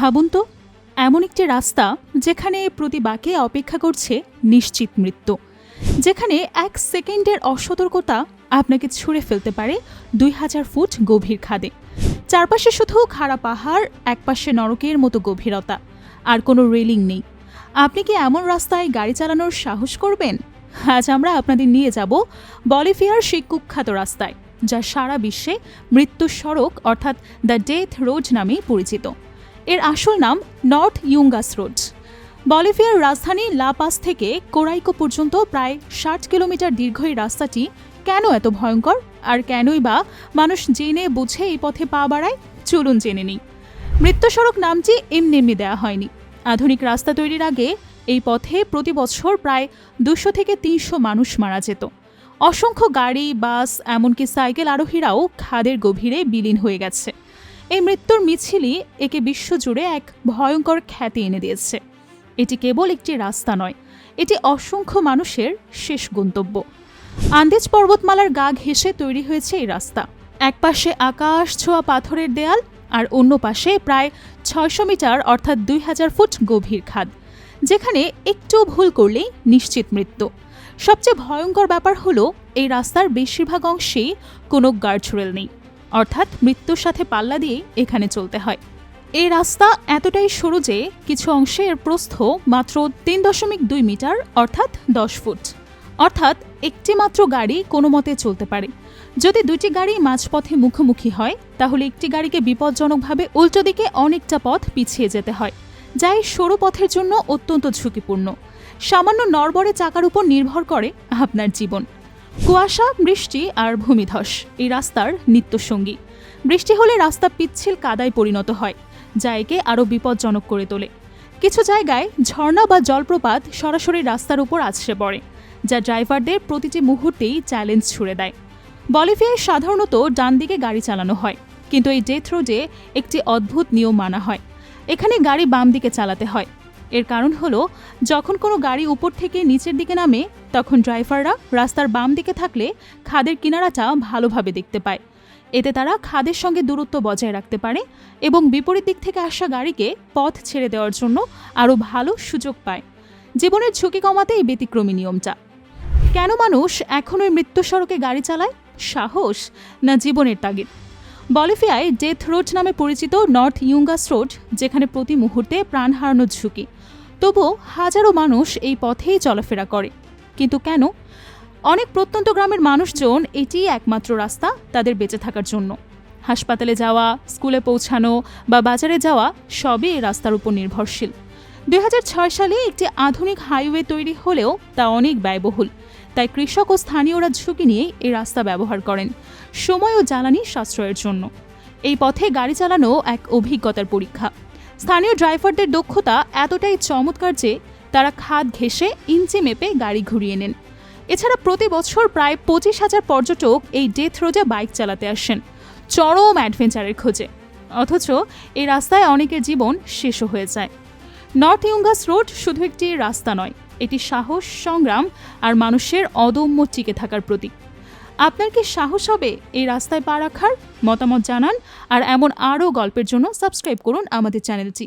ভাবুন তো, এমন একটি রাস্তা যেখানে প্রতি বাঁকে অপেক্ষা করছে নিশ্চিত মৃত্যু, যেখানে এক সেকেন্ডের অসতর্কতা আপনাকে ছুঁড়ে ফেলতে পারে দুই হাজার ফুট গভীর খাদে। চারপাশে শুধু খাড়া পাহাড়, একপাশে নরকের মতো গভীরতা, আর কোনো রেলিং নেই। আপনি কি এমন রাস্তায় গাড়ি চালানোর সাহস করবেন? আজ আমরা আপনাদের নিয়ে যাব বলিভিয়ার সেই কুখ্যাত রাস্তায়, যা সারা বিশ্বে মৃত্যু সড়ক অর্থাৎ দ্য ডেথ রোড নামেই পরিচিত। এর আসল নাম নর্থ ইউঙ্গাস রোড। বলিভিয়ার রাজধানী লাপাস থেকে কোরাইকো পর্যন্ত প্রায় ষাট কিলোমিটার দীর্ঘ এই রাস্তাটি কেন এত ভয়ঙ্কর? আর কেনই বা মানুষ জেনে বুঝে এই পথে পা বাড়ায়? চলুন জেনে নিই। মৃত্যু সড়ক নামটি এমনি এমনি দেওয়া হয়নি। আধুনিক রাস্তা তৈরির আগে এই পথে প্রতি বছর প্রায় দুশো থেকে তিনশো মানুষ মারা যেত। অসংখ্য গাড়ি, বাস, এমনকি সাইকেল আরোহীরাও খাদের গভীরে বিলীন হয়ে গেছে। এই মৃত্যুর মিছিলই একে বিশ্বজুড়ে এক ভয়ঙ্কর খ্যাতি এনে দিয়েছে। এটি কেবল একটি রাস্তা নয়, এটি অসংখ্য মানুষের শেষ গন্তব্য। আন্দেজ পর্বতমালার গা ঘেঁষে তৈরি হয়েছে এই রাস্তা। একপাশে আকাশ ছোঁয়া পাথরের দেয়াল আর অন্য পাশে প্রায় ছয়শো মিটার অর্থাৎ দুই হাজার ফুট গভীর খাদ, যেখানে একটু ভুল করলেই নিশ্চিত মৃত্যু। সবচেয়ে ভয়ঙ্কর ব্যাপার হলো, এই রাস্তার বেশিরভাগ অংশেই কোনো গার্ডরেল নেই। অর্থাৎ মৃত্যুর সাথে পাল্লা দিয়ে এখানে চলতে হয়। এই রাস্তা এতটাই সরু যে কিছু অংশে এর প্রস্থ মাত্র তিন দশমিক দুই মিটার, অর্থাৎ দশ ফুট। অর্থাৎ একটি মাত্র গাড়ি কোনো মতে চলতে পারে। যদি দুটি গাড়ি মাঝপথে মুখোমুখি হয়, তাহলে একটি গাড়িকে বিপজ্জনকভাবে উল্টো দিকে অনেকটা পথ পিছিয়ে যেতে হয় যা এই সরু পথের জন্য অত্যন্ত ঝুঁকিপূর্ণ। সামান্য নড়বড়ে চাকার উপর নির্ভর করে আপনার জীবন। কুয়াশা, বৃষ্টি আর ভূমিধস, এই রাস্তার নিত্যসঙ্গী। বৃষ্টি হলে রাস্তা পিচ্ছিল কাদায় পরিণত হয়, যা একে আরও বিপজ্জনক করে তোলে। কিছু জায়গায় ঝর্ণা বা জলপ্রপাত সরাসরি রাস্তার উপর আছড়ে পড়ে, যা ড্রাইভারদের প্রতিটি মুহূর্তেই চ্যালেঞ্জ ছুড়ে দেয়। বলিভিয়ায় সাধারণত ডান দিকে গাড়ি চালানো হয়, কিন্তু এই ডেথ রোডে একটি অদ্ভুত নিয়ম মানা হয়। এখানে গাড়ি বাম দিকে চালাতে হয় এর কারণ হলো, যখন কোনো গাড়ি উপর থেকে নিচের দিকে নামে, তখন ড্রাইভাররা রাস্তার বাম দিকে থাকলে খাদের কিনারাটা ভালোভাবে দেখতে পায়। এতে তারা খাদের সঙ্গে দূরত্ব বজায় রাখতে পারে এবং বিপরীত দিক থেকে আসা গাড়িকে পথ ছেড়ে দেওয়ার জন্য আরও ভালো সুযোগ পায়। জীবনের ঝুঁকি কমাতে এই ব্যতিক্রমী নিয়মটা। কেন মানুষ এখনও মৃত্যু সড়কে গাড়ি চালায়? সাহস না জীবনের তাগিদ? বলিভিয়ায় ডেথ রোড নামে পরিচিত নর্থ ইউঙ্গাস রোড, যেখানে প্রতি মুহূর্তে প্রাণ হারানোর ঝুঁকি। তবুও হাজারো মানুষ এই পথেই চলাফেরা করে। কিন্তু কেন? অনেক প্রত্যন্ত গ্রামের মানুষজন এটিই একমাত্র রাস্তা তাদের বেঁচে থাকার জন্য। হাসপাতালে যাওয়া, স্কুলে পৌঁছানো বা বাজারে যাওয়া সবই এই রাস্তার উপর নির্ভরশীল। দুই হাজার ছয় সালে একটি আধুনিক হাইওয়ে তৈরি হলেও তা অনেক ব্যয়বহুল। তাই কৃষক ও স্থানীয়রা ঝুঁকি নিয়ে এই রাস্তা ব্যবহার করেন। সময় ও জ্বালানি সাশ্রয়ের জন্য। এই পথে গাড়ি চালানো এক অভিজ্ঞতার পরীক্ষা। স্থানীয় ড্রাইভারদের দক্ষতা এতটাই চমৎকার যে, তারা খাদ ঘেঁষে ইঞ্চি মেপে গাড়ি ঘুরিয়ে নেন। এছাড়া প্রতি বছর প্রায় পঁচিশ হাজার পর্যটক এই ডেথ রোজে বাইক চালাতে আসেন, চরম অ্যাডভেঞ্চারের খোঁজে। অথচ এই রাস্তায় অনেকের জীবন শেষও হয়ে যায়। নর্থ ইউঙ্গাস রোড শুধু একটি রাস্তা নয় এটি সাহস, সংগ্রাম আর মানুষের অদম্য টিকে থাকার প্রতীক। আপনার কি সাহস হবে এই রাস্তায় পা রাখার? মতামত জানান আর এমন আরও গল্পের জন্য সাবস্ক্রাইব করুন আমাদের চ্যানেলটি।